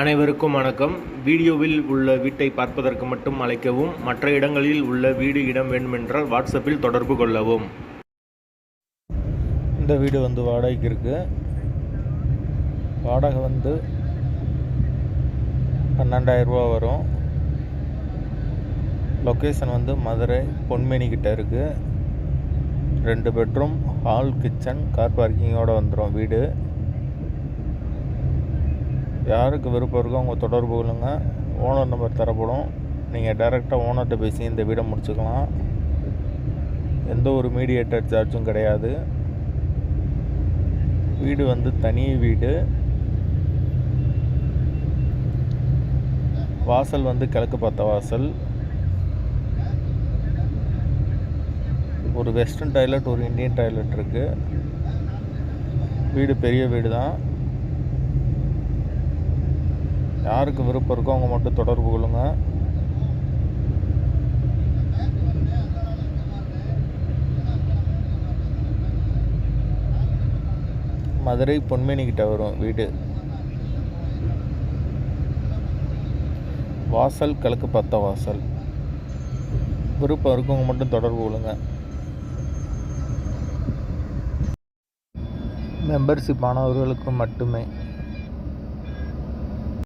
அனைவருக்கும் வணக்கம். வீடியோவில் உள்ள வீட்டை பார்ப்பதற்கு மட்டும் அழைக்கவும் மற்ற இடங்களில் உள்ள வீடு இடம் வேண்டுமென்றால் வாட்ஸ்அப்பில் தொடர்பு கொள்ளவும். இந்த வீடு வந்து வாடகைக்கு இருக்கு. வாடகை வந்து பன்னெண்டாயிரம் ரூபா வரும். லொக்கேஷன் வந்து மதுரை பொன்மேனி கிட்ட இருக்கு. ரெண்டு பெட்ரூம் ஹால் கிச்சன் கார் பார்க்கிங்கோட வந்துடும் வீடு. யாருக்கு விருப்பம் இருக்கோ அவங்க தொடர்பு கொள்ளுங்கள் ஓனர் நம்பர் தரப்படும். நீங்கள் டைரெக்டாக ஓனர்கிட்ட பேசி இந்த வீடை முடிச்சுக்கலாம். எந்த ஒரு மீடியேட்டர் சார்ஜும் கிடையாது. வீடு வந்து தனி வீடு. வாசல் வந்து கிழக்கு பார்த்த வாசல். ஒரு வெஸ்டர்ன் டாய்லெட் ஒரு இந்தியன் டாய்லெட் இருக்குது வீடு பெரிய வீடு தான் யாருக்கு விருப்பம் இருக்கோ அவங்க மட்டும் தொடர்பு கொள்ளுங்க. மதுரை பொன்மேனிக்கிட்ட வரும் வீடு. வாசல் கிழக்கு பத்த வாசல். விருப்பம் இருக்கவங்க மட்டும் தொடர்பு கொள்ளுங்க. மெம்பர்ஷிப் ஆனவர்களுக்கு மட்டுமே.